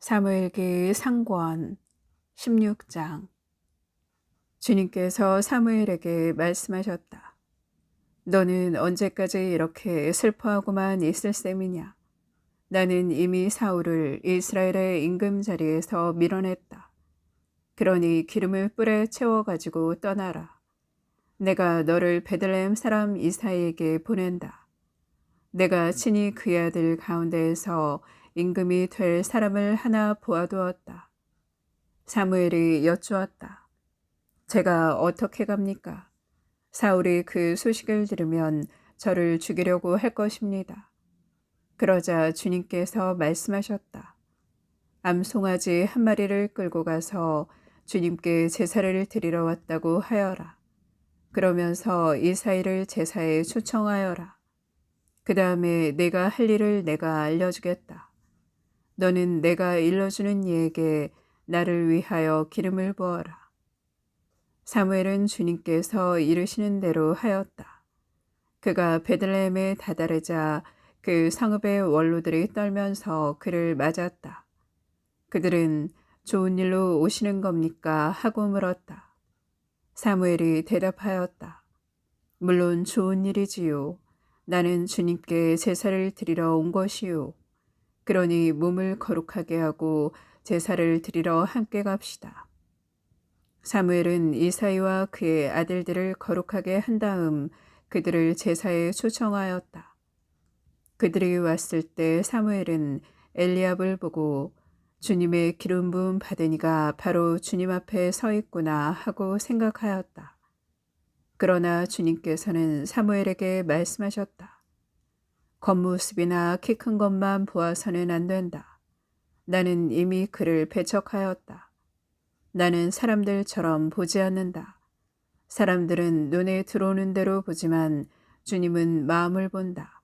사무엘기 상권 16장 주님께서 사무엘에게 말씀하셨다. 너는 언제까지 이렇게 슬퍼하고만 있을 셈이냐? 나는 이미 사울을 이스라엘의 임금 자리에서 밀어냈다. 그러니 기름을 뿔에 채워 가지고 떠나라. 내가 너를 베들레헴 사람 이사이에게 보낸다. 내가 친히 그의 아들 가운데에서 임금이 될 사람을 하나 보아두었다. 사무엘이 여쭈었다. 제가 어떻게 갑니까? 사울이 그 소식을 들으면 저를 죽이려고 할 것입니다. 그러자 주님께서 말씀하셨다. 암송아지 한 마리를 끌고 가서 주님께 제사를 드리러 왔다고 하여라. 그러면서 이사이를 제사에 초청하여라. 그 다음에 내가 할 일을 내가 알려주겠다. 너는 내가 일러주는 이에게 나를 위하여 기름을 부어라. 사무엘은 주님께서 이르시는 대로 하였다. 그가 베들레헴에 다다르자 그 성읍의 원로들이 떨면서 그를 맞았다. 그들은 좋은 일로 오시는 겁니까? 하고 물었다. 사무엘이 대답하였다. 물론 좋은 일이지요. 나는 주님께 제사를 드리러 온 것이요. 그러니 몸을 거룩하게 하고 제사를 드리러 함께 갑시다. 사무엘은 이사이와 그의 아들들을 거룩하게 한 다음 그들을 제사에 초청하였다. 그들이 왔을 때 사무엘은 엘리압을 보고 주님의 기름 부음 받으니가 바로 주님 앞에 서 있구나 하고 생각하였다. 그러나 주님께서는 사무엘에게 말씀하셨다. 겉모습이나 키 큰 것만 보아서는 안 된다. 나는 이미 그를 배척하였다. 나는 사람들처럼 보지 않는다. 사람들은 눈에 들어오는 대로 보지만 주님은 마음을 본다.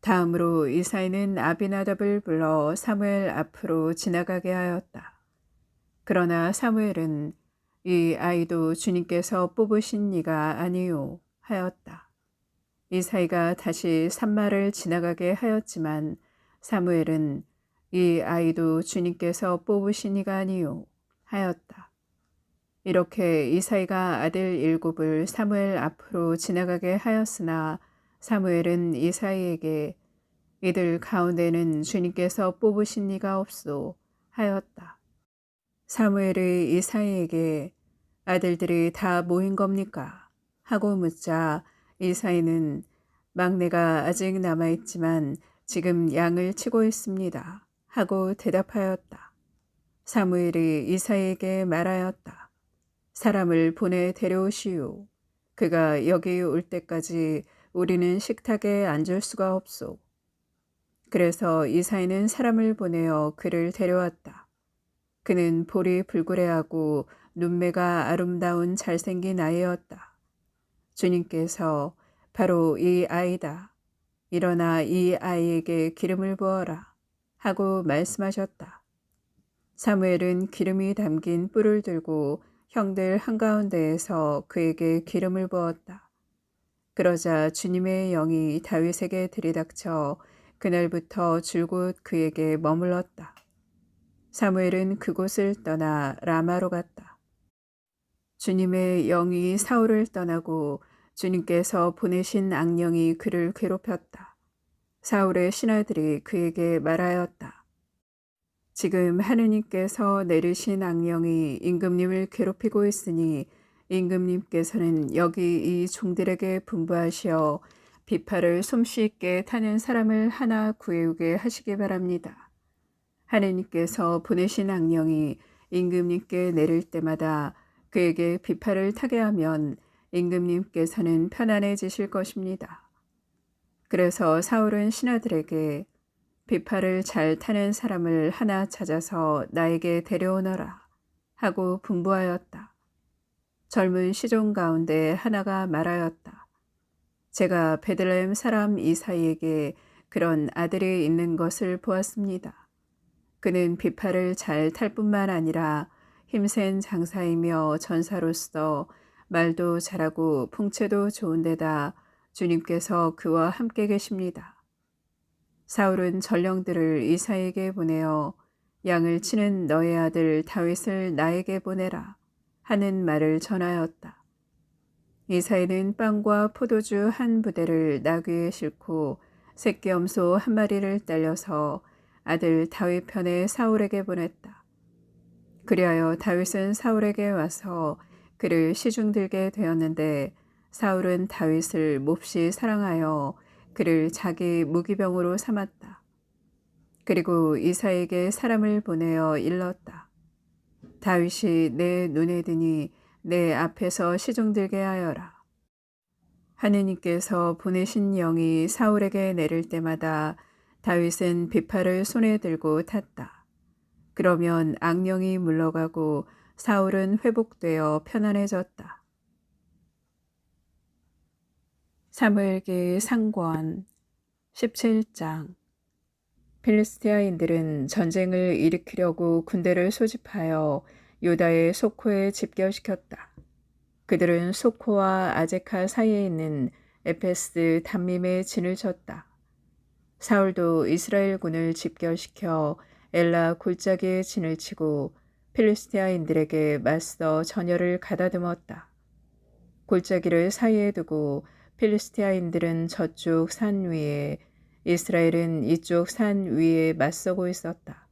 다음으로 이사이는 아비나답을 불러 사무엘 앞으로 지나가게 하였다. 그러나 사무엘은 이 아이도 주님께서 뽑으신 이가 아니요 하였다. 이사이가 다시 산마를 지나가게 하였지만 사무엘은 이 아이도 주님께서 뽑으신 이가 아니요 하였다. 이렇게 이사이가 아들 일곱을 사무엘 앞으로 지나가게 하였으나 사무엘은 이사이에게 이들 가운데는 주님께서 뽑으신 이가 없소 하였다. 사무엘이 이사이에게 아들들이 다 모인 겁니까? 하고 묻자 이사이는 막내가 아직 남아있지만 지금 양을 치고 있습니다. 하고 대답하였다. 사무엘이 이사이에게 말하였다. 사람을 보내 데려오시오. 그가 여기 올 때까지 우리는 식탁에 앉을 수가 없소. 그래서 이사이는 사람을 보내어 그를 데려왔다. 그는 볼이 불그레하고 눈매가 아름다운 잘생긴 아이였다. 주님께서 바로 이 아이다. 일어나 이 아이에게 기름을 부어라. 하고 말씀하셨다. 사무엘은 기름이 담긴 뿔을 들고 형들 한가운데에서 그에게 기름을 부었다. 그러자 주님의 영이 다윗에게 들이닥쳐 그날부터 줄곧 그에게 머물렀다. 사무엘은 그곳을 떠나 라마로 갔다. 주님의 영이 사울을 떠나고 주님께서 보내신 악령이 그를 괴롭혔다. 사울의 신하들이 그에게 말하였다. 지금 하느님께서 내리신 악령이 임금님을 괴롭히고 있으니 임금님께서는 여기 이 종들에게 분부하시어 비파를 솜씨 있게 타는 사람을 하나 구해오게 하시기 바랍니다. 하느님께서 보내신 악령이 임금님께 내릴 때마다 그에게 비파를 타게 하면 임금님께서는 편안해지실 것입니다. 그래서 사울은 신하들에게 비파를 잘 타는 사람을 하나 찾아서 나에게 데려오너라 하고 분부하였다. 젊은 시종 가운데 하나가 말하였다. 제가 베들레헴 사람 이사이에게 그런 아들이 있는 것을 보았습니다. 그는 비파를 잘 탈 뿐만 아니라 힘센 장사이며 전사로서 말도 잘하고 풍채도 좋은데다 주님께서 그와 함께 계십니다. 사울은 전령들을 이사에게 보내어 양을 치는 너의 아들 다윗을 나에게 보내라 하는 말을 전하였다. 이사이는 빵과 포도주 한 부대를 나귀에 싣고 새끼 염소 한 마리를 딸려서 아들 다윗 편에 사울에게 보냈다. 그리하여 다윗은 사울에게 와서 그를 시중들게 되었는데 사울은 다윗을 몹시 사랑하여 그를 자기 무기병으로 삼았다. 그리고 이사에게 사람을 보내어 일렀다. 다윗이 내 눈에 드니 내 앞에서 시중들게 하여라. 하느님께서 보내신 영이 사울에게 내릴 때마다 다윗은 비파를 손에 들고 탔다. 그러면 악령이 물러가고 사울은 회복되어 편안해졌다. 사무엘기 상권 17장 필리스티아인들은 전쟁을 일으키려고 군대를 소집하여 유다의 소코에 집결시켰다. 그들은 소코와 아제카 사이에 있는 에페스 단밈에 진을 쳤다. 사울도 이스라엘 군을 집결시켜 엘라 골짜기에 진을 치고 필리스티아인들에게 맞서 전열을 가다듬었다. 골짜기를 사이에 두고 필리스티아인들은 저쪽 산 위에 이스라엘은 이쪽 산 위에 맞서고 있었다.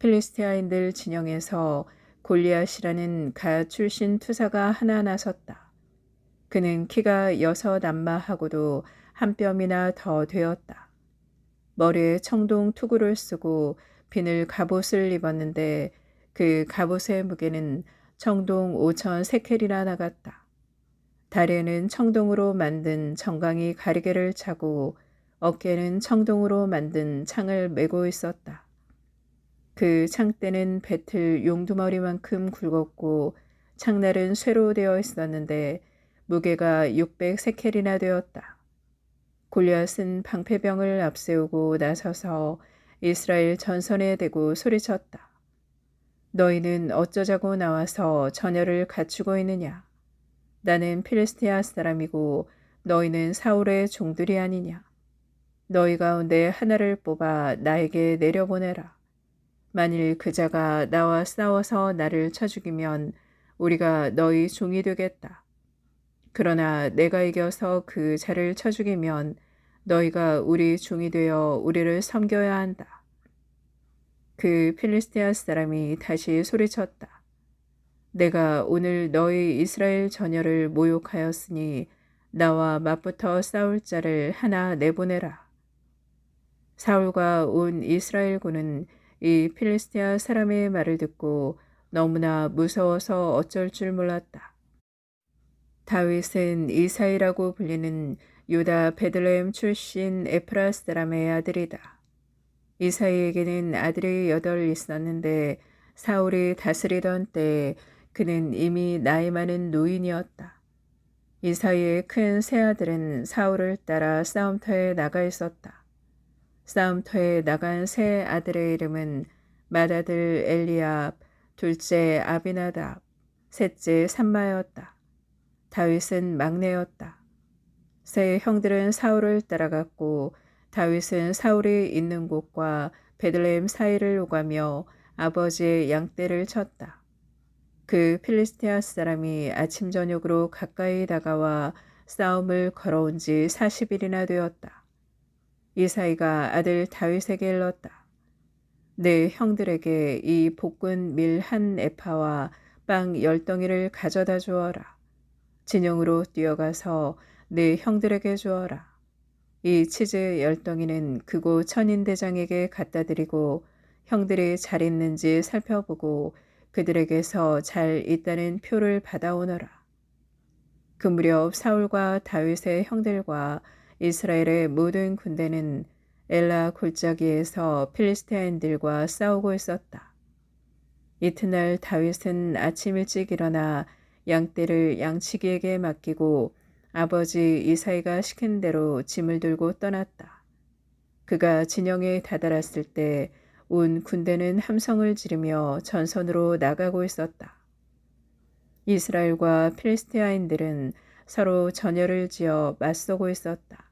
필리스티아인들 진영에서 골리앗이라는 가 출신 투사가 하나 나섰다. 그는 키가 여섯 안마하고도 한 뼘이나 더 되었다. 머리에 청동 투구를 쓰고 비늘 갑옷을 입었는데 그 갑옷의 무게는 청동 5천 세켈이나 나갔다. 다리에는 청동으로 만든 정강이 가리개를 차고 어깨는 청동으로 만든 창을 메고 있었다. 그 창대는 배틀 용두머리만큼 굵었고 창날은 쇠로 되어 있었는데 무게가 600세켈이나 되었다. 골리앗은 방패병을 앞세우고 나서서 이스라엘 전선에 대고 소리쳤다. 너희는 어쩌자고 나와서 전열을 갖추고 있느냐? 나는 필리스티아 사람이고 너희는 사울의 종들이 아니냐? 너희 가운데 하나를 뽑아 나에게 내려보내라. 만일 그 자가 나와 싸워서 나를 쳐 죽이면 우리가 너희 종이 되겠다. 그러나 내가 이겨서 그 자를 쳐 죽이면 너희가 우리 종이 되어 우리를 섬겨야 한다. 그 필리스티아 사람이 다시 소리쳤다. 내가 오늘 너희 이스라엘 전열을 모욕하였으니 나와 맞붙어 싸울 자를 하나 내보내라. 사울과 온 이스라엘군은 이 필리스티아 사람의 말을 듣고 너무나 무서워서 어쩔 줄 몰랐다. 다윗은 이사이라고 불리는 유다 베들레헴 출신 에프라스 사람의 아들이다. 이사이에게는 아들이 여덟 있었는데 사울이 다스리던 때에 그는 이미 나이 많은 노인이었다. 이사이의 큰 새아들은 사울을 따라 싸움터에 나가 있었다. 싸움터에 나간 세 아들의 이름은 맏아들 엘리압, 둘째 아비나답, 셋째 삼마였다. 다윗은 막내였다. 세 형들은 사울을 따라갔고 다윗은 사울이 있는 곳과 베들레헴 사이를 오가며 아버지의 양떼를 쳤다. 그 필리스티아 사람이 아침 저녁으로 가까이 다가와 싸움을 걸어온 지 40일이나 되었다. 이사이가 아들 다윗에게 일렀다. 내 형들에게 이 볶은 밀 한 에파와 빵 열 덩이를 가져다 주어라. 진영으로 뛰어가서 내 형들에게 주어라. 이 치즈 열 덩이는 그곳 천인대장에게 갖다 드리고 형들이 잘 있는지 살펴보고 그들에게서 잘 있다는 표를 받아오너라. 그 무렵 사울과 다윗의 형들과 이스라엘의 모든 군대는 엘라 골짜기에서 필리스테인들과 싸우고 있었다. 이튿날 다윗은 아침 일찍 일어나 양떼를 양치기에게 맡기고 아버지 이사이가 시킨 대로 짐을 들고 떠났다. 그가 진영에 다다랐을 때 온 군대는 함성을 지르며 전선으로 나가고 있었다. 이스라엘과 필리스테아인들은 서로 전열을 지어 맞서고 있었다.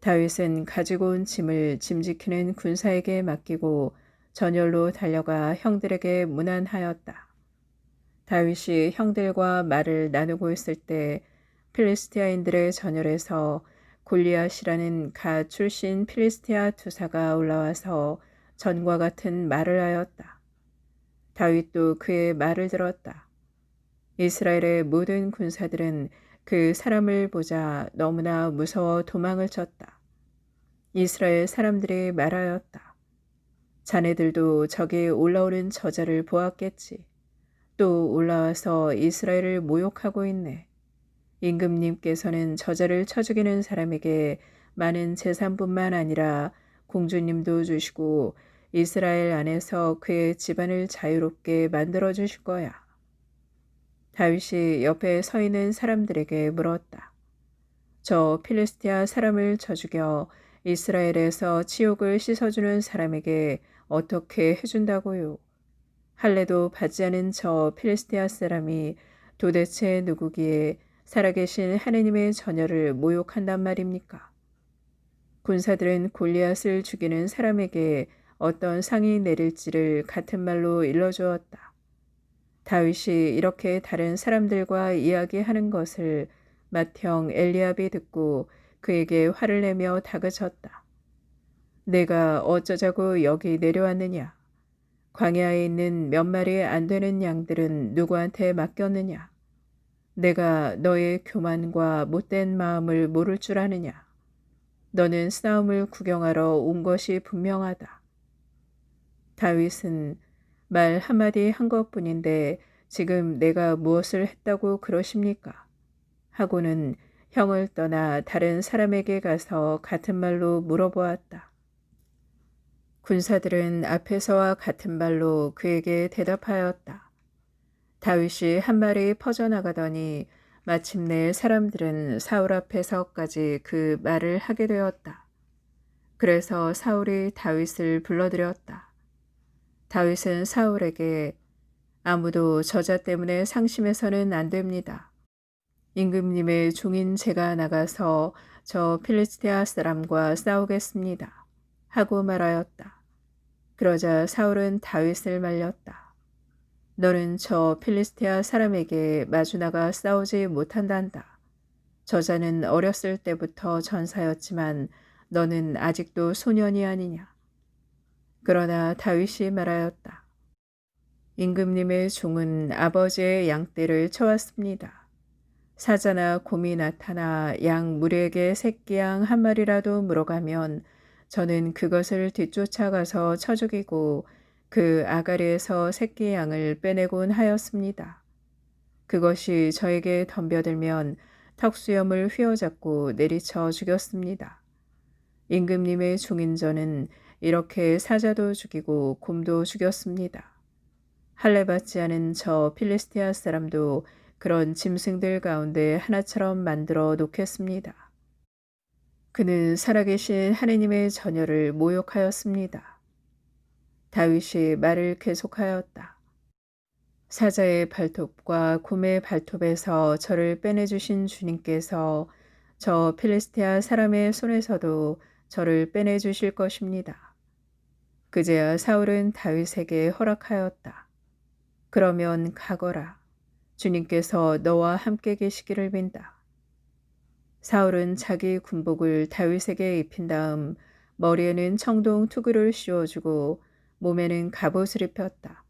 다윗은 가지고 온 짐을 짐지키는 군사에게 맡기고 전열로 달려가 형들에게 문안하였다. 다윗이 형들과 말을 나누고 있을 때 필리스티아인들의 전열에서 골리앗이라는 가 출신 필리스티아 투사가 올라와서 전과 같은 말을 하였다. 다윗도 그의 말을 들었다. 이스라엘의 모든 군사들은 그 사람을 보자 너무나 무서워 도망을 쳤다. 이스라엘 사람들이 말하였다. 자네들도 저기 올라오는 저자를 보았겠지. 또 올라와서 이스라엘을 모욕하고 있네. 임금님께서는 저자를 쳐 죽이는 사람에게 많은 재산뿐만 아니라 공주님도 주시고 이스라엘 안에서 그의 집안을 자유롭게 만들어 주실 거야. 다윗이 옆에 서 있는 사람들에게 물었다. 저 필리스티아 사람을 쳐 죽여 이스라엘에서 치욕을 씻어주는 사람에게 어떻게 해준다고요? 할례도 받지 않은 저 필리스티아 사람이 도대체 누구기에 살아계신 하느님의 전열을 모욕한단 말입니까? 군사들은 골리앗을 죽이는 사람에게 어떤 상이 내릴지를 같은 말로 일러주었다. 다윗이 이렇게 다른 사람들과 이야기하는 것을 맏형 엘리압이 듣고 그에게 화를 내며 다그쳤다. 내가 어쩌자고 여기 내려왔느냐? 광야에 있는 몇 마리 안 되는 양들은 누구한테 맡겼느냐? 내가 너의 교만과 못된 마음을 모를 줄 아느냐? 너는 싸움을 구경하러 온 것이 분명하다. 다윗은 말 한마디 한 것뿐인데 지금 내가 무엇을 했다고 그러십니까? 하고는 형을 떠나 다른 사람에게 가서 같은 말로 물어보았다. 군사들은 앞에서와 같은 말로 그에게 대답하였다. 다윗이 한 말이 퍼져나가더니 마침내 사람들은 사울 앞에서까지 그 말을 하게 되었다. 그래서 사울이 다윗을 불러들였다. 다윗은 사울에게 아무도 저자 때문에 상심해서는 안 됩니다. 임금님의 종인 제가 나가서 저 필리스테아 사람과 싸우겠습니다. 하고 말하였다. 그러자 사울은 다윗을 말렸다. 너는 저 필리스테아 사람에게 마주 나가 싸우지 못한단다. 저자는 어렸을 때부터 전사였지만 너는 아직도 소년이 아니냐. 그러나 다윗이 말하였다. 임금님의 종은 아버지의 양떼를 쳐왔습니다. 사자나 곰이 나타나 양 무리에게 새끼 양 한 마리라도 물어가면 저는 그것을 뒤쫓아가서 쳐 죽이고 그 아가리에서 새끼 양을 빼내곤 하였습니다. 그것이 저에게 덤벼들면 턱수염을 휘어잡고 내리쳐 죽였습니다. 임금님의 중인전은 이렇게 사자도 죽이고 곰도 죽였습니다. 할례 받지 않은 저 필리스티아 사람도 그런 짐승들 가운데 하나처럼 만들어 놓겠습니다. 그는 살아계신 하느님의 전열을 모욕하였습니다. 다윗이 말을 계속하였다. 사자의 발톱과 곰의 발톱에서 저를 빼내주신 주님께서 저 필리스티아 사람의 손에서도 저를 빼내주실 것입니다. 그제야 사울은 다윗에게 허락하였다. 그러면 가거라. 주님께서 너와 함께 계시기를 빈다. 사울은 자기 군복을 다윗에게 입힌 다음 머리에는 청동 투구를 씌워주고 몸에는 갑옷을 입혔다.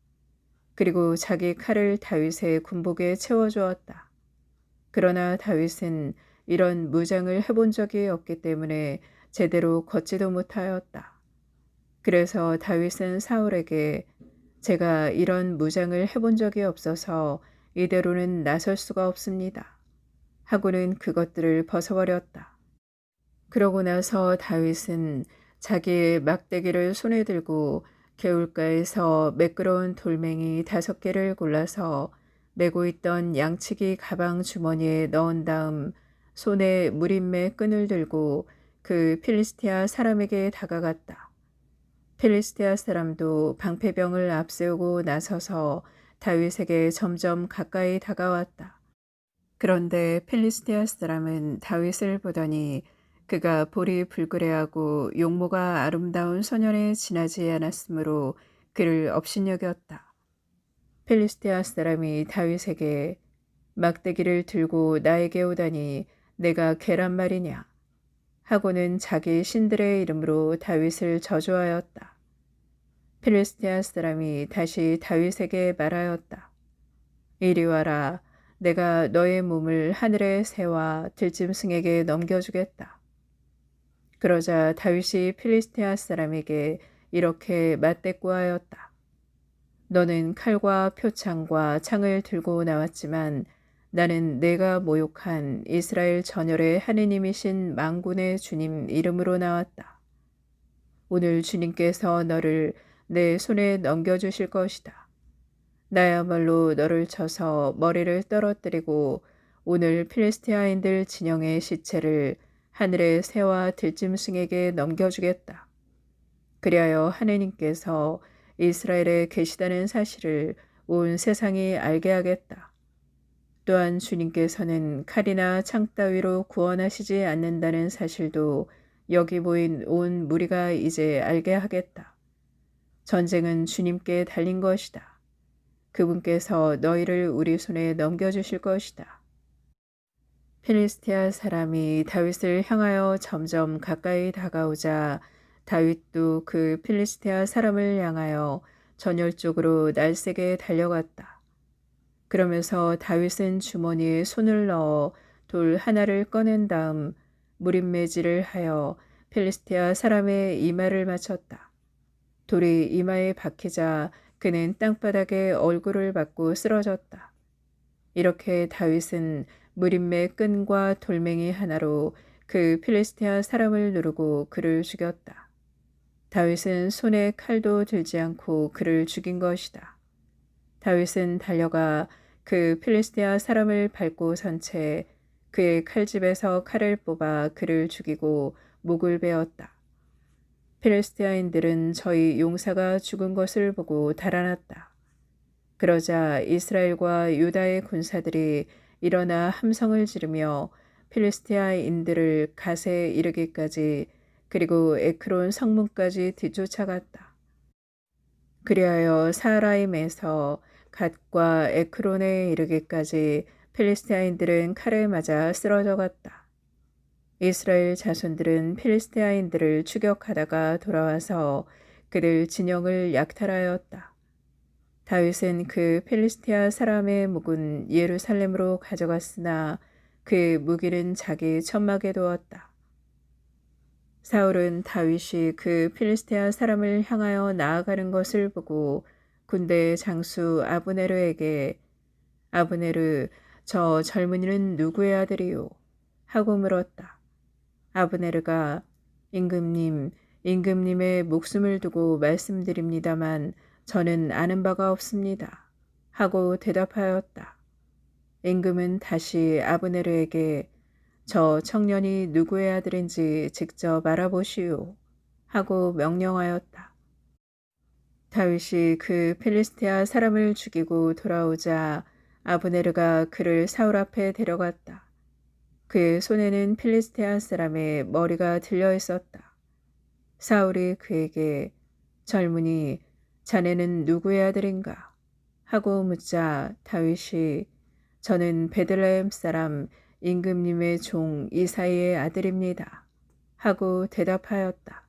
그리고 자기 칼을 다윗의 군복에 채워주었다. 그러나 다윗은 이런 무장을 해본 적이 없기 때문에 제대로 걷지도 못하였다. 그래서 다윗은 사울에게 제가 이런 무장을 해본 적이 없어서 이대로는 나설 수가 없습니다. 하고는 그것들을 벗어버렸다. 그러고 나서 다윗은 자기의 막대기를 손에 들고 개울가에서 매끄러운 돌멩이 다섯 개를 골라서 메고 있던 양치기 가방 주머니에 넣은 다음 손에 무림매 끈을 들고 그 필리스티아 사람에게 다가갔다. 필리스티아 사람도 방패병을 앞세우고 나서서 다윗에게 점점 가까이 다가왔다. 그런데 필리스티아 사람은 다윗을 보더니 그가 볼이 불그레하고 용모가 아름다운 소년에 지나지 않았으므로 그를 업신여겼다. 필리스테아 사람이 다윗에게 막대기를 들고 나에게 오다니 내가 개란 말이냐 하고는 자기 신들의 이름으로 다윗을 저주하였다. 필리스테아 사람이 다시 다윗에게 말하였다. 이리 와라. 내가 너의 몸을 하늘의 새와 들짐승에게 넘겨주겠다. 그러자 다윗이 필리스테아 사람에게 이렇게 맞대꾸 하였다. 너는 칼과 표창과 창을 들고 나왔지만 나는 내가 모욕한 이스라엘 전열의 하느님이신 망군의 주님 이름으로 나왔다. 오늘 주님께서 너를 내 손에 넘겨주실 것이다. 나야말로 너를 쳐서 머리를 떨어뜨리고 오늘 필리스티아인들 진영의 시체를 하늘의 새와 들짐승에게 넘겨주겠다. 그리하여 하느님께서 이스라엘에 계시다는 사실을 온 세상이 알게 하겠다. 또한 주님께서는 칼이나 창 따위로 구원하시지 않는다는 사실도 여기 모인 온 무리가 이제 알게 하겠다. 전쟁은 주님께 달린 것이다. 그분께서 너희를 우리 손에 넘겨주실 것이다. 필리스티아 사람이 다윗을 향하여 점점 가까이 다가오자 다윗도 그 필리스티아 사람을 향하여 전열쪽으로 날쌔게 달려갔다. 그러면서 다윗은 주머니에 손을 넣어 돌 하나를 꺼낸 다음 무림매질을 하여 필리스티아 사람의 이마를 맞췄다. 돌이 이마에 박히자 그는 땅바닥에 얼굴을 맞고 쓰러졌다. 이렇게 다윗은 무림매 끈과 돌멩이 하나로 그 필리스티아 사람을 누르고 그를 죽였다. 다윗은 손에 칼도 들지 않고 그를 죽인 것이다. 다윗은 달려가 그 필리스티아 사람을 밟고 선 채 그의 칼집에서 칼을 뽑아 그를 죽이고 목을 베었다. 필리스티아인들은 저희 용사가 죽은 것을 보고 달아났다. 그러자 이스라엘과 유다의 군사들이 일어나 함성을 지르며 필리스티아인들을 갓에 이르기까지 그리고 에크론 성문까지 뒤쫓아갔다. 그리하여 사라임에서 갓과 에크론에 이르기까지 필리스티아인들은 칼을 맞아 쓰러져 갔다. 이스라엘 자손들은 필리스티아인들을 추격하다가 돌아와서 그들 진영을 약탈하였다. 다윗은 그 필리스티아 사람의 묵은 예루살렘으로 가져갔으나 그 무기는 자기 천막에 두었다. 사울은 다윗이 그 필리스티아 사람을 향하여 나아가는 것을 보고 군대 장수 아브네르에게 아브네르 저 젊은이는 누구의 아들이요? 하고 물었다. 아브네르가 임금님, 임금님의 목숨을 두고 말씀드립니다만 저는 아는 바가 없습니다. 하고 대답하였다. 임금은 다시 아브네르에게 저 청년이 누구의 아들인지 직접 알아보시오. 하고 명령하였다. 다윗이 그 필리스테아 사람을 죽이고 돌아오자 아브네르가 그를 사울 앞에 데려갔다. 그의 손에는 필리스테아 사람의 머리가 들려 있었다. 사울이 그에게 젊은이 자네는 누구의 아들인가? 하고 묻자 다윗이 저는 베들레헴 사람 임금님의 종 이사이의 아들입니다. 하고 대답하였다.